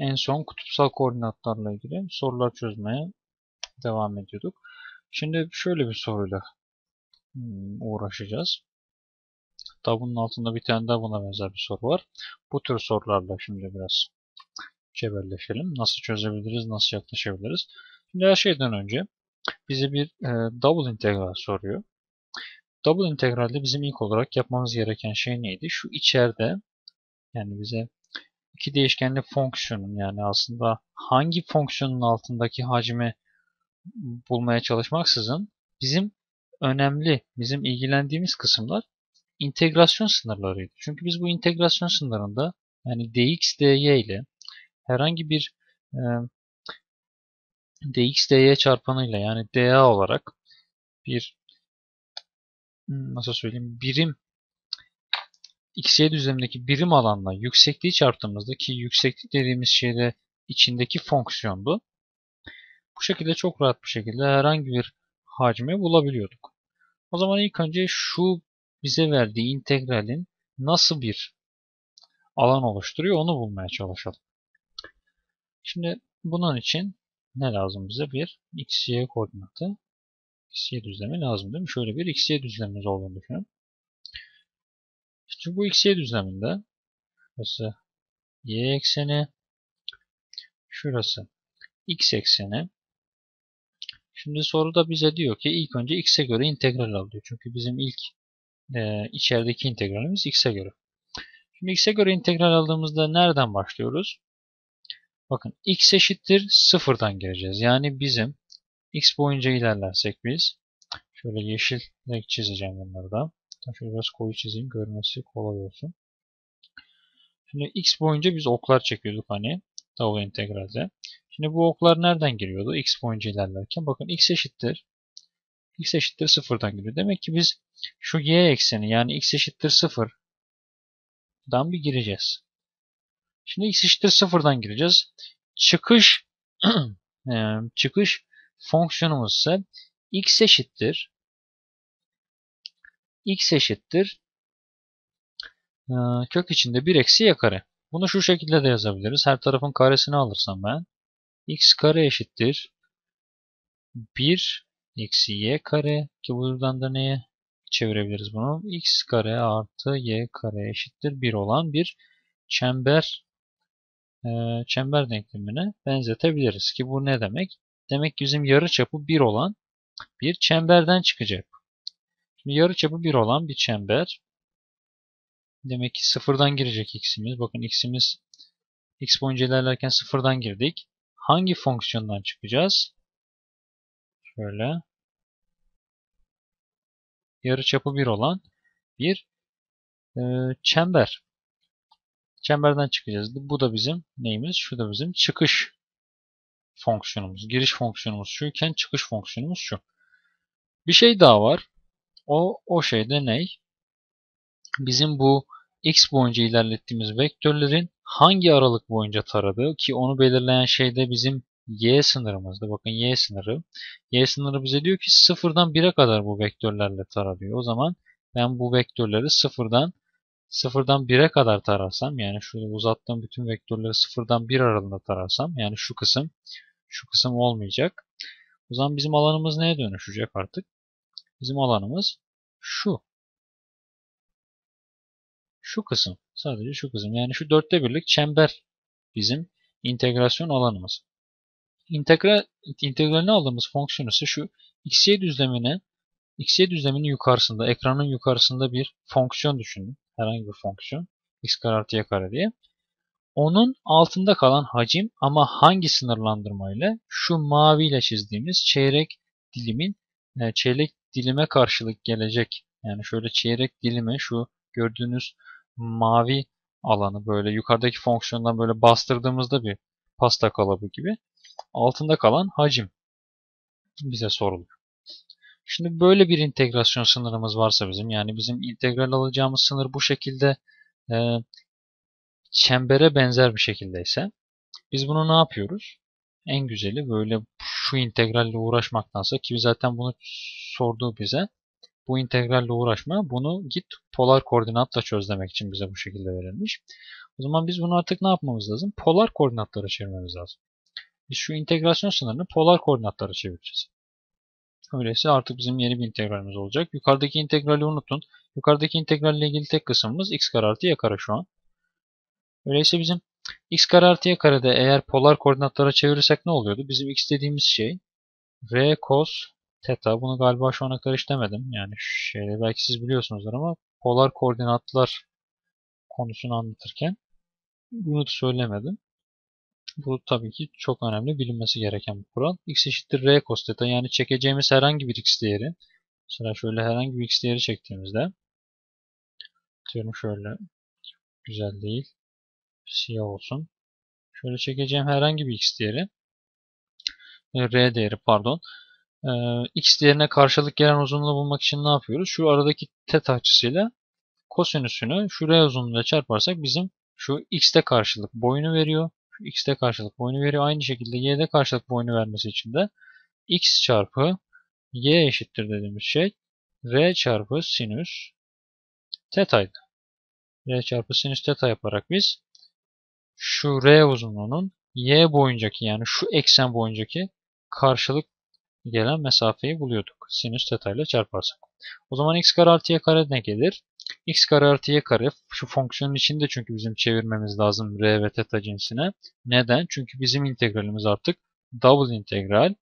en son kutupsal koordinatlarla ilgili sorular çözmeye devam ediyorduk. Şimdi şöyle bir soruyla hmm, uğraşacağız. Hatta bunun altında bir tane daha buna benzer bir soru var. Bu tür sorularla şimdi biraz cebelleşelim. Nasıl çözebiliriz, nasıl yaklaşabiliriz? Şimdi her şeyden önce bize bir e, double integral soruyor. Double integralde bizim ilk olarak yapmamız gereken şey neydi? Şu içeride yani bize iki değişkenli fonksiyonun yani aslında hangi fonksiyonun altındaki hacmi bulmaya çalışmaksızın bizim önemli, bizim ilgilendiğimiz kısımlar integrasyon sınırlarıydı. Çünkü biz bu integrasyon sınırında yani dx dy ile herhangi bir e, dx dy çarpanıyla yani dA olarak bir nasıl söyleyeyim birim xy düzlemindeki birim alanla yüksekliği çarptığımızda ki yükseklik dediğimiz şeyde içindeki fonksiyondu. Bu şekilde çok rahat bir şekilde herhangi bir hacmi bulabiliyorduk. O zaman ilk önce şu bize verdiği integralin nasıl bir alan oluşturuyor onu bulmaya çalışalım. Şimdi bunun için ne lazım bize? Bir x-y koordinatı. x-y düzlemi lazım değil mi? Şöyle bir x-y düzlemimiz olduğunu düşünün. Şimdi bu x-y düzleminde burası y ekseni şurası x ekseni Şimdi soruda bize diyor ki ilk önce x'e göre integral al diyor. Çünkü bizim ilk e, içerideki integralimiz x'e göre. Şimdi x'e göre integral aldığımızda nereden başlıyoruz? Bakın x eşittir sıfırdan gireceğiz. Yani bizim x boyunca ilerlersek biz şöyle yeşil çizeceğim bunları da. Şöyle biraz koyu çizeyim görmesi kolay olsun. Şimdi x boyunca biz oklar çekiyorduk hani double integralde. Şimdi bu oklar nereden giriyordu? X boyunca ilerlerken. Bakın x eşittir. x eşittir sıfırdan giriyor. Demek ki biz şu y ekseni yani x eşittir sıfırdan bir gireceğiz. Şimdi x eşittir sıfırdan gireceğiz. Çıkış çıkış fonksiyonumuz ise x eşittir x eşittir kök içinde 1 eksi y kare. Bunu şu şekilde de yazabiliriz. Her tarafın karesini alırsam ben x kare eşittir 1 eksi y kare ki buradan da neye çevirebiliriz bunu? x kare artı y kare eşittir 1 olan bir çember e, çember denklemine benzetebiliriz ki bu ne demek? Demek ki bizim yarıçapı 1 olan bir çemberden çıkacak. Şimdi yarıçapı 1 olan bir çember demek ki sıfırdan girecek x'imiz. Bakın x'imiz x boyunca ilerlerken sıfırdan girdik hangi fonksiyondan çıkacağız? Şöyle. Yarıçapı 1 olan bir e, çember. Çemberden çıkacağız. Bu da bizim neyimiz? Şu da bizim çıkış fonksiyonumuz. Giriş fonksiyonumuz şuyken çıkış fonksiyonumuz şu. Bir şey daha var. O, o şey de? Bizim bu x boyunca ilerlettiğimiz vektörlerin hangi aralık boyunca taradığı ki onu belirleyen şey de bizim y sınırımızda. Bakın y sınırı. Y sınırı bize diyor ki sıfırdan 1'e kadar bu vektörlerle tara diyor. O zaman ben bu vektörleri sıfırdan sıfırdan 1'e kadar tararsam yani şurada uzattığım bütün vektörleri sıfırdan 1 aralığında tararsam yani şu kısım şu kısım olmayacak. O zaman bizim alanımız neye dönüşecek artık? Bizim alanımız şu. Şu kısım. Sadece şu kısım. Yani şu dörtte birlik çember bizim integrasyon alanımız. İntegral, integralini aldığımız fonksiyon ise şu xy düzlemine xy düzleminin yukarısında, ekranın yukarısında bir fonksiyon düşünün. Herhangi bir fonksiyon. x kare artı y kare diye. Onun altında kalan hacim ama hangi sınırlandırma ile? Şu maviyle çizdiğimiz çeyrek dilimin e, çeyrek dilime karşılık gelecek. Yani şöyle çeyrek dilime şu gördüğünüz mavi alanı böyle yukarıdaki fonksiyondan böyle bastırdığımızda bir pasta kalıbı gibi altında kalan hacim bize sorulur. Şimdi böyle bir integrasyon sınırımız varsa bizim yani bizim integral alacağımız sınır bu şekilde e, çembere benzer bir şekildeyse biz bunu ne yapıyoruz? En güzeli böyle şu integralle uğraşmaktansa ki zaten bunu sorduğu bize bu integralle uğraşma. Bunu git polar koordinatla çöz demek için bize bu şekilde verilmiş. O zaman biz bunu artık ne yapmamız lazım? Polar koordinatlara çevirmemiz lazım. Biz şu integrasyon sınırını polar koordinatlara çevireceğiz. Öyleyse artık bizim yeni bir integralimiz olacak. Yukarıdaki integrali unutun. Yukarıdaki integralle ilgili tek kısmımız x kare artı y kare şu an. Öyleyse bizim x kare artı y karede eğer polar koordinatlara çevirirsek ne oluyordu? Bizim x dediğimiz şey r cos theta. Bunu galiba şu ana kadar işlemedim. Yani şeyde belki siz biliyorsunuzdur ama polar koordinatlar konusunu anlatırken bunu da söylemedim. Bu tabii ki çok önemli bilinmesi gereken bir kural. x eşittir r cos theta yani çekeceğimiz herhangi bir x değeri. Mesela şöyle herhangi bir x değeri çektiğimizde diyorum şöyle güzel değil siyah olsun. Şöyle çekeceğim herhangi bir x değeri e, r değeri pardon e, x değerine karşılık gelen uzunluğu bulmak için ne yapıyoruz? Şu aradaki θ açısıyla kosinüsünü şu r uzunluğuyla çarparsak bizim şu x'te karşılık boyunu veriyor. Şu x'te karşılık boyunu veriyor. Aynı şekilde y'de karşılık boyunu vermesi için de x çarpı y eşittir dediğimiz şey r çarpı sinüs teta'ydı. r çarpı sinüs teta yaparak biz şu r uzunluğunun y boyuncaki yani şu eksen boyuncaki karşılık gelen mesafeyi buluyorduk. Sinüs teta ile çarparsak. O zaman x kare artı y kare ne gelir? x kare artı y kare şu fonksiyonun içinde çünkü bizim çevirmemiz lazım r ve teta cinsine. Neden? Çünkü bizim integralimiz artık double integral.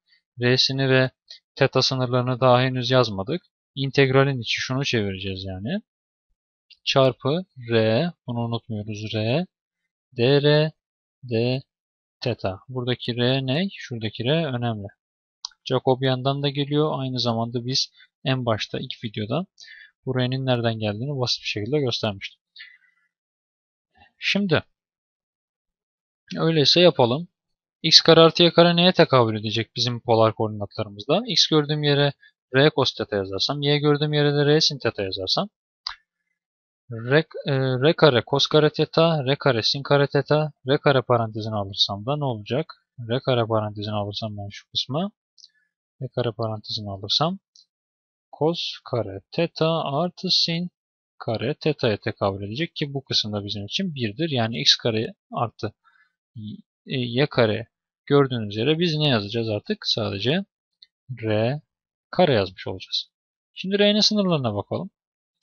R'sini ve teta sınırlarını daha henüz yazmadık. İntegralin içi şunu çevireceğiz yani. Çarpı r, bunu unutmuyoruz r, dr, d, teta. Buradaki r ne? Şuradaki r önemli. Jacobian'dan da geliyor. Aynı zamanda biz en başta ilk videoda bu r'nin nereden geldiğini basit bir şekilde göstermiştim. Şimdi öyleyse yapalım. x kare artı y kare neye tekabül edecek bizim polar koordinatlarımızda? x gördüğüm yere r cos theta yazarsam, y gördüğüm yere de r sin theta yazarsam r, e, kare cos kare theta, r kare sin kare theta, r kare parantezini alırsam da ne olacak? r kare parantezini alırsam ben şu kısma r kare parantezini alırsam cos kare theta artı sin kare theta'ya tekabül edecek ki bu kısımda bizim için 1'dir. Yani x kare artı y kare gördüğünüz yere biz ne yazacağız artık? Sadece r kare yazmış olacağız. Şimdi r'nin sınırlarına bakalım.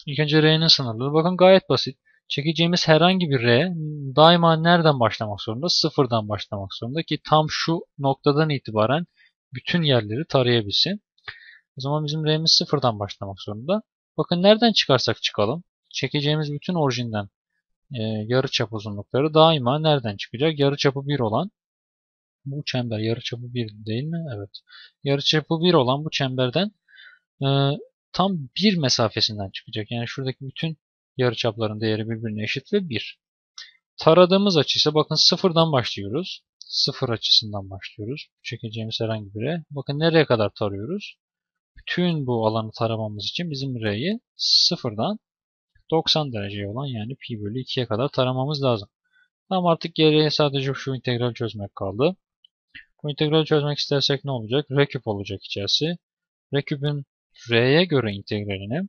İlk önce r'nin sınırları. Bakın gayet basit. Çekeceğimiz herhangi bir r daima nereden başlamak zorunda? Sıfırdan başlamak zorunda ki tam şu noktadan itibaren bütün yerleri tarayabilsin. O zaman bizim r'miz sıfırdan başlamak zorunda. Bakın nereden çıkarsak çıkalım. Çekeceğimiz bütün orijinden e, yarıçap uzunlukları daima nereden çıkacak? Yarıçapı 1 olan bu çember yarıçapı 1 değil mi? Evet. Yarıçapı 1 olan bu çemberden e, tam 1 mesafesinden çıkacak. Yani şuradaki bütün yarıçapların değeri birbirine eşit ve 1. Taradığımız açı ise bakın sıfırdan başlıyoruz. Sıfır açısından başlıyoruz. Çekeceğimiz herhangi bire. Bakın nereye kadar tarıyoruz? Bütün bu alanı taramamız için bizim R'yi sıfırdan 90 dereceye olan yani pi bölü 2'ye kadar taramamız lazım. Tamam artık geriye sadece şu integral çözmek kaldı. Bu integrali çözmek istersek ne olacak? R küp olacak içerisi. R küpün R'ye göre integralini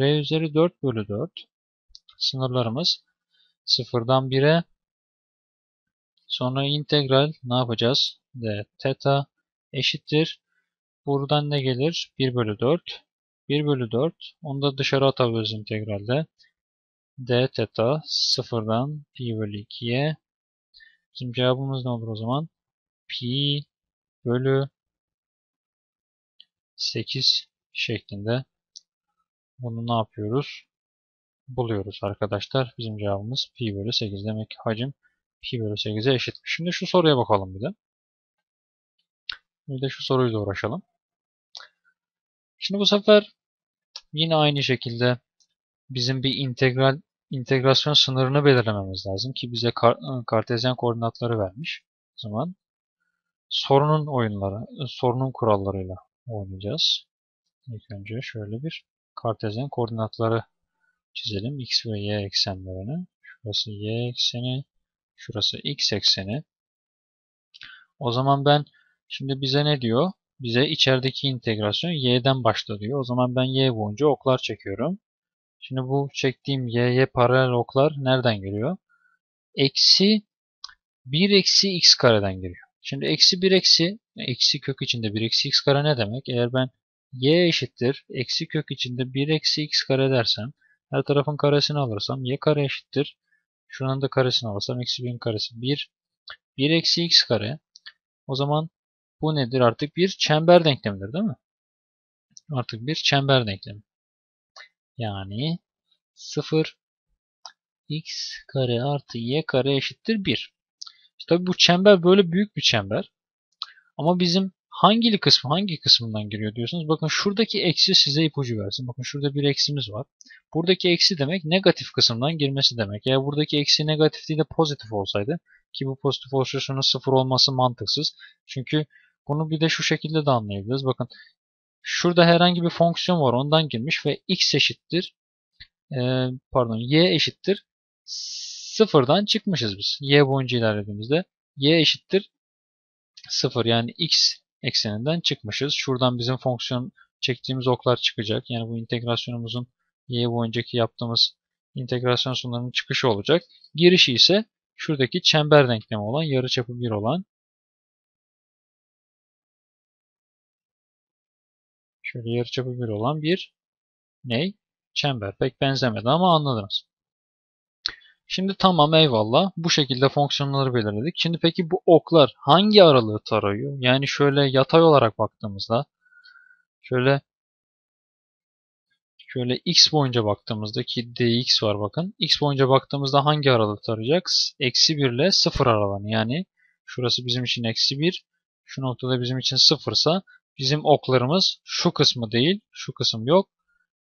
R üzeri 4 bölü 4 sınırlarımız sıfırdan 1'e sonra integral ne yapacağız? D theta eşittir. Buradan ne gelir? 1 bölü 4 1 bölü 4. Onu da dışarı atabiliriz integralde. d theta sıfırdan pi bölü 2'ye. Bizim cevabımız ne olur o zaman? Pi bölü 8 şeklinde. Bunu ne yapıyoruz? Buluyoruz arkadaşlar. Bizim cevabımız pi bölü 8. Demek ki hacim pi bölü 8'e eşit. Şimdi şu soruya bakalım bir de. Bir de şu soruyla uğraşalım. Şimdi bu sefer yine aynı şekilde bizim bir integral integrasyon sınırını belirlememiz lazım ki bize kar, kartezyen koordinatları vermiş. O zaman sorunun oyunları, sorunun kurallarıyla oynayacağız. İlk önce şöyle bir kartezyen koordinatları çizelim. X ve Y eksenlerini. Şurası Y ekseni, şurası X ekseni. O zaman ben şimdi bize ne diyor? bize içerideki integrasyon y'den başla diyor. O zaman ben y boyunca oklar çekiyorum. Şimdi bu çektiğim y'ye paralel oklar nereden geliyor? Eksi 1 eksi x kareden geliyor. Şimdi eksi 1 eksi, eksi kök içinde 1 eksi x kare ne demek? Eğer ben y eşittir, eksi kök içinde 1 eksi x kare dersem, her tarafın karesini alırsam y kare eşittir. Şunun da karesini alırsam eksi 1'in karesi 1. 1 eksi x kare. O zaman bu nedir? Artık bir çember denklemidir değil mi? Artık bir çember denklemi. Yani 0 x kare artı y kare eşittir 1. İşte tabii bu çember böyle büyük bir çember. Ama bizim hangili kısmı hangi kısmından giriyor diyorsunuz. Bakın şuradaki eksi size ipucu versin. Bakın şurada bir eksimiz var. Buradaki eksi demek negatif kısımdan girmesi demek. Eğer buradaki eksi negatif değil de pozitif olsaydı ki bu pozitif olursa şunun sıfır olması mantıksız. Çünkü bunu bir de şu şekilde de anlayabiliriz. Bakın şurada herhangi bir fonksiyon var ondan girmiş ve x eşittir e, pardon y eşittir sıfırdan çıkmışız biz. y boyunca ilerlediğimizde y eşittir sıfır yani x ekseninden çıkmışız. Şuradan bizim fonksiyon çektiğimiz oklar çıkacak. Yani bu integrasyonumuzun y boyuncaki yaptığımız integrasyon sonularının çıkışı olacak. Girişi ise şuradaki çember denklemi olan yarıçapı 1 olan şöyle yarıçapı 1 olan bir ney? Çember. Pek benzemedi ama anladınız. Şimdi tamam eyvallah. Bu şekilde fonksiyonları belirledik. Şimdi peki bu oklar hangi aralığı tarıyor? Yani şöyle yatay olarak baktığımızda şöyle şöyle x boyunca baktığımızda ki dx var bakın. x boyunca baktığımızda hangi aralığı tarayacak? Eksi 1 ile 0 aralığını. Yani şurası bizim için eksi 1. Şu noktada bizim için 0 ise bizim oklarımız şu kısmı değil. Şu kısım yok.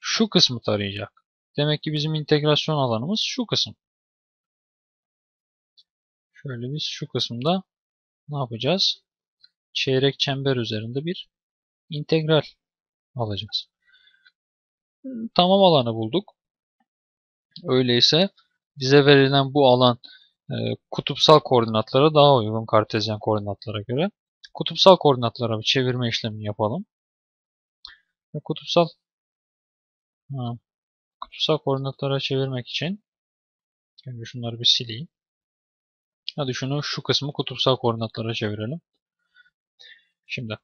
Şu kısmı tarayacak. Demek ki bizim integrasyon alanımız şu kısım. Şöyle biz şu kısımda ne yapacağız? Çeyrek çember üzerinde bir integral alacağız. Tamam alanı bulduk. Öyleyse bize verilen bu alan e, kutupsal koordinatlara daha uygun kartezyen koordinatlara göre. Kutupsal koordinatlara bir çevirme işlemini yapalım. Ve kutupsal ha, kutupsal koordinatlara çevirmek için önce şunları bir sileyim. Hadi şunu şu kısmı kutupsal koordinatlara çevirelim. Şimdi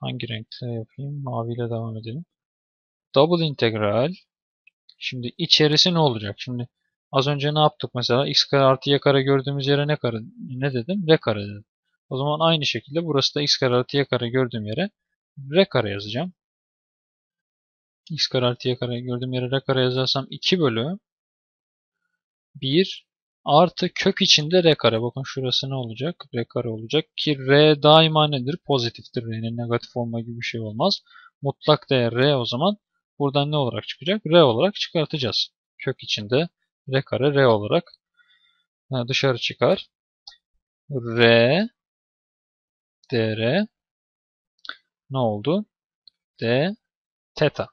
hangi renkle yapayım? Maviyle devam edelim. Double integral. Şimdi içerisi ne olacak? Şimdi az önce ne yaptık mesela? x kare artı y kare gördüğümüz yere ne kare ne dedim? r kare dedim. O zaman aynı şekilde burası da x kare artı y kare gördüğüm yere r kare yazacağım. x kare artı y kare gördüğüm yere r kare yazarsam 2 bölü 1 Artı kök içinde r kare. Bakın şurası ne olacak? r kare olacak. Ki r daima nedir? Pozitiftir. r'nin negatif olma gibi bir şey olmaz. Mutlak değer r o zaman buradan ne olarak çıkacak? r olarak çıkartacağız. Kök içinde r kare r olarak dışarı çıkar. r dr ne oldu? d teta.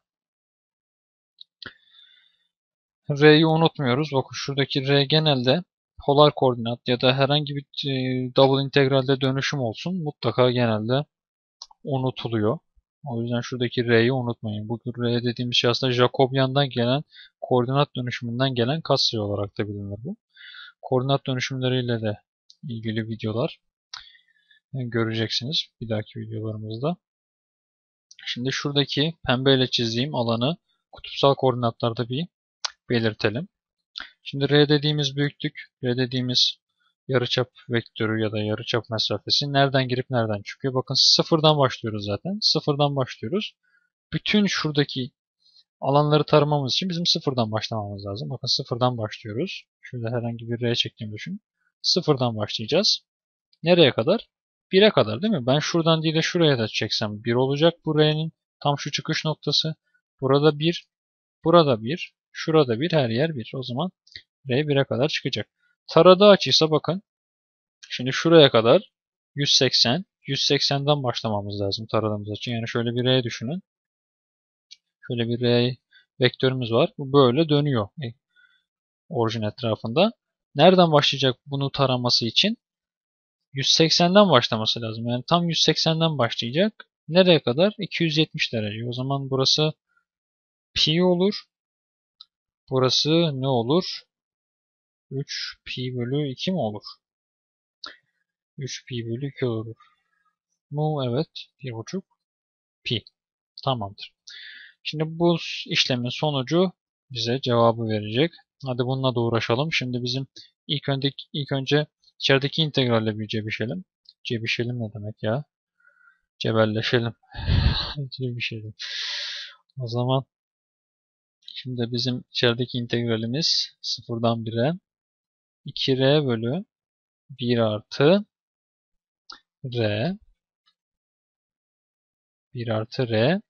R'yi unutmuyoruz. Bakın şuradaki R genelde polar koordinat ya da herhangi bir e, double integralde dönüşüm olsun mutlaka genelde unutuluyor. O yüzden şuradaki R'yi unutmayın. Bu R dediğimiz şey aslında Jacobian'dan gelen koordinat dönüşümünden gelen katsayı olarak da bilinir bu. Koordinat dönüşümleriyle de ilgili videolar e, göreceksiniz bir dahaki videolarımızda. Şimdi şuradaki pembeyle çizdiğim alanı kutupsal koordinatlarda bir belirtelim. Şimdi R dediğimiz büyüklük, R dediğimiz yarıçap vektörü ya da yarıçap mesafesi nereden girip nereden çıkıyor? Bakın sıfırdan başlıyoruz zaten. Sıfırdan başlıyoruz. Bütün şuradaki alanları taramamız için bizim sıfırdan başlamamız lazım. Bakın sıfırdan başlıyoruz. Şurada herhangi bir R çektiğimi düşün. Sıfırdan başlayacağız. Nereye kadar? 1'e kadar değil mi? Ben şuradan değil de şuraya da çeksem 1 olacak bu R'nin tam şu çıkış noktası. Burada 1, burada 1, Şurada bir her yer bir. O zaman R 1'e kadar çıkacak. Taradığı açıysa bakın. Şimdi şuraya kadar 180. 180'den başlamamız lazım taradığımız açı. Yani şöyle bir R düşünün. Şöyle bir R vektörümüz var. Bu böyle dönüyor e, orijin etrafında. Nereden başlayacak bunu taraması için? 180'den başlaması lazım. Yani tam 180'den başlayacak. Nereye kadar? 270 derece. O zaman burası pi olur. Burası ne olur? 3 pi bölü 2 mi olur? 3 pi bölü 2 olur. Mu evet. 1,5 pi. Tamamdır. Şimdi bu işlemin sonucu bize cevabı verecek. Hadi bununla da uğraşalım. Şimdi bizim ilk önce ilk önce içerideki integralle bir cebişelim. Cebişelim ne demek ya? Cebelleşelim. Cebişelim. O zaman şimdi bizim içerideki integralimiz sıfırdan 1'e 2r bölü 1 artı r 1 artı r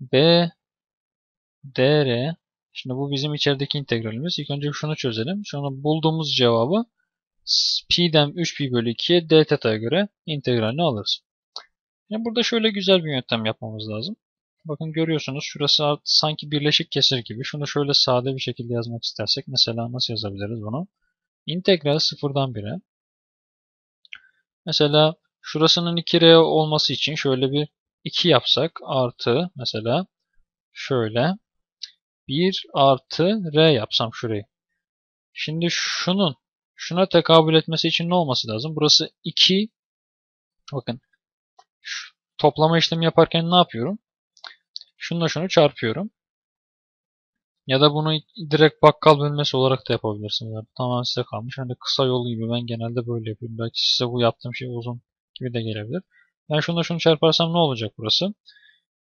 b dr Şimdi bu bizim içerideki integralimiz. İlk önce şunu çözelim. Sonra bulduğumuz cevabı pi'den 3pi bölü 2'ye d teta'ya göre integralini alırız. Yani burada şöyle güzel bir yöntem yapmamız lazım. Bakın görüyorsunuz şurası sanki birleşik kesir gibi. Şunu şöyle sade bir şekilde yazmak istersek mesela nasıl yazabiliriz bunu? İntegral sıfırdan 1'e. Mesela şurasının 2r olması için şöyle bir 2 yapsak artı mesela şöyle 1 artı r yapsam şurayı. Şimdi şunun şuna tekabül etmesi için ne olması lazım? Burası 2 bakın toplama işlemi yaparken ne yapıyorum? Şununla şunu çarpıyorum. Ya da bunu direkt bakkal bölmesi olarak da yapabilirsiniz. Yani tamamen size kalmış. Hani kısa yol gibi ben genelde böyle yapıyorum. Belki size bu yaptığım şey uzun gibi de gelebilir. Ben şununla şunu çarparsam ne olacak burası?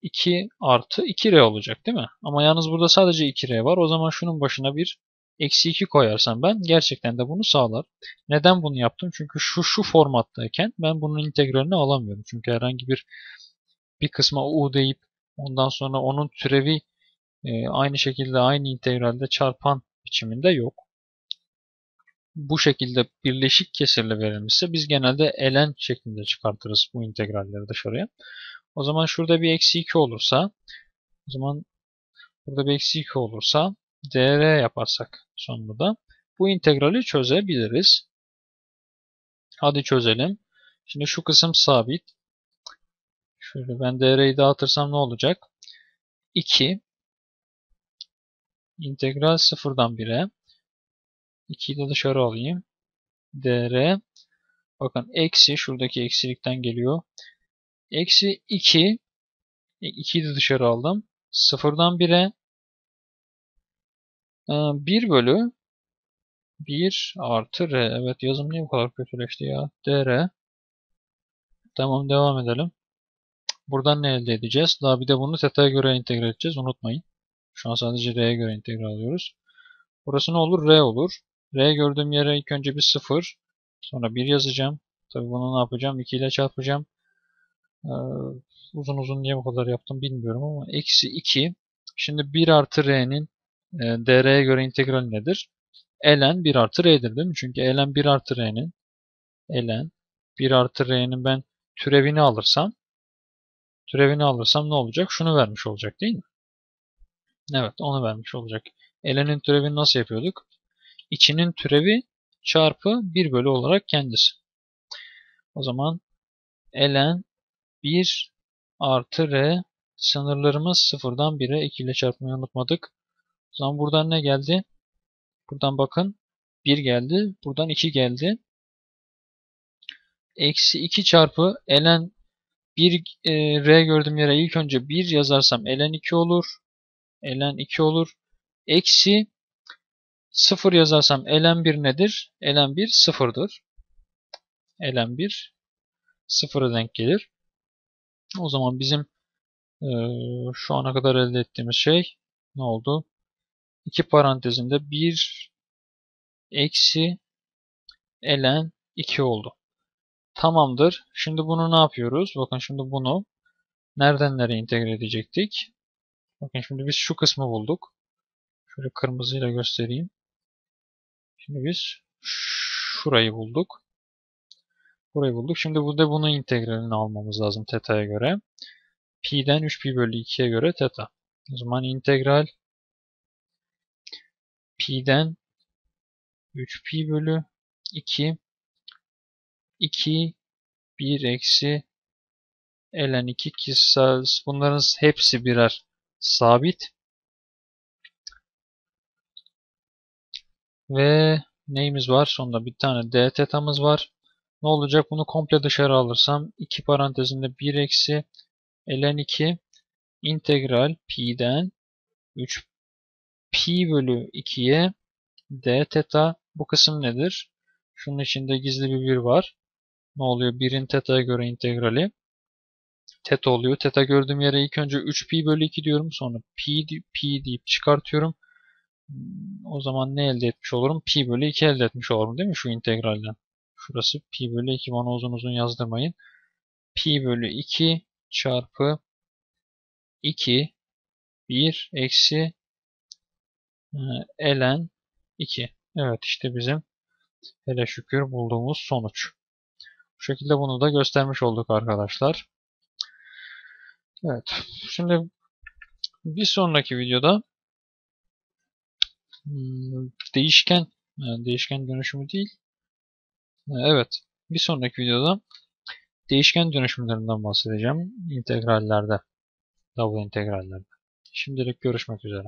2 artı 2R olacak değil mi? Ama yalnız burada sadece 2R var. O zaman şunun başına bir eksi 2 koyarsam ben gerçekten de bunu sağlar. Neden bunu yaptım? Çünkü şu şu formattayken ben bunun integralini alamıyorum. Çünkü herhangi bir bir kısma u deyip ondan sonra onun türevi e, aynı şekilde aynı integralde çarpan biçiminde yok. Bu şekilde birleşik kesirle verilmişse biz genelde ln şeklinde çıkartırız bu integralleri dışarıya. O zaman şurada bir eksi 2 olursa o zaman burada bir eksi 2 olursa dr yaparsak sonunda da bu integrali çözebiliriz. Hadi çözelim. Şimdi şu kısım sabit. Şöyle ben dr'yi dağıtırsam ne olacak? 2 integral sıfırdan 1'e 2'yi de dışarı alayım. dr bakın eksi şuradaki eksilikten geliyor. Eksi 2 2'yi de dışarı aldım. Sıfırdan 1'e 1 ee, bölü 1 artı r. Evet yazım niye bu kadar kötüleşti ya? dr. Tamam devam edelim. Buradan ne elde edeceğiz? Daha bir de bunu teta'ya göre integre edeceğiz. Unutmayın. Şu an sadece r'ye göre integre alıyoruz. Burası ne olur? r olur. r gördüğüm yere ilk önce bir 0. Sonra 1 yazacağım. Tabi bunu ne yapacağım? 2 ile çarpacağım. Ee, uzun uzun niye bu kadar yaptım bilmiyorum ama eksi 2. Şimdi 1 artı r'nin e, dr'ye göre integral nedir? ln 1 artı r'dir değil mi? Çünkü ln 1 artı r'nin ln 1 artı r'nin ben türevini alırsam türevini alırsam ne olacak? Şunu vermiş olacak değil mi? Evet onu vermiş olacak. ln'in türevini nasıl yapıyorduk? İçinin türevi çarpı 1 bölü olarak kendisi. O zaman ln 1 artı r sınırlarımız sıfırdan 1'e 2 ile çarpmayı unutmadık. O zaman buradan ne geldi? Buradan bakın 1 geldi. Buradan 2 geldi. Eksi 2 çarpı ln 1 e, r gördüğüm yere ilk önce 1 yazarsam ln 2 olur. ln 2 olur. Eksi 0 yazarsam ln 1 nedir? ln 1 sıfırdır. ln 1 sıfıra denk gelir. O zaman bizim e, şu ana kadar elde ettiğimiz şey ne oldu? İki parantezinde 1 eksi ln 2 oldu. Tamamdır. Şimdi bunu ne yapıyoruz? Bakın şimdi bunu nereden nereye entegre edecektik? Bakın şimdi biz şu kısmı bulduk. Şöyle kırmızıyla göstereyim. Şimdi biz şurayı bulduk. Burayı bulduk. Şimdi burada bunun integralini almamız lazım teta'ya göre. Pi'den 3pi bölü 2'ye göre teta. O zaman integral pi'den 3pi bölü 2 2 1 eksi ln 2 ki sa- bunların hepsi birer sabit. Ve neyimiz var? Sonunda bir tane d tetamız var. Ne olacak? Bunu komple dışarı alırsam 2 parantezinde 1 eksi ln 2 integral pi'den 3 pi bölü 2'ye d teta bu kısım nedir? Şunun içinde gizli bir 1 var. Ne oluyor? 1'in teta'ya göre integrali teta oluyor. Teta gördüğüm yere ilk önce 3 pi bölü 2 diyorum. Sonra pi, pi deyip çıkartıyorum. O zaman ne elde etmiş olurum? Pi bölü 2 elde etmiş olurum değil mi şu integralden? Şurası pi bölü 2 bana uzun uzun yazdırmayın. Pi bölü 2 çarpı 2 1 eksi e, ln 2. Evet işte bizim hele şükür bulduğumuz sonuç. Bu şekilde bunu da göstermiş olduk arkadaşlar. Evet. Şimdi bir sonraki videoda hmm, değişken değişken dönüşümü değil. Evet. Bir sonraki videoda değişken dönüşümlerinden bahsedeceğim. integrallerde. Double integrallerde. Şimdilik görüşmek üzere.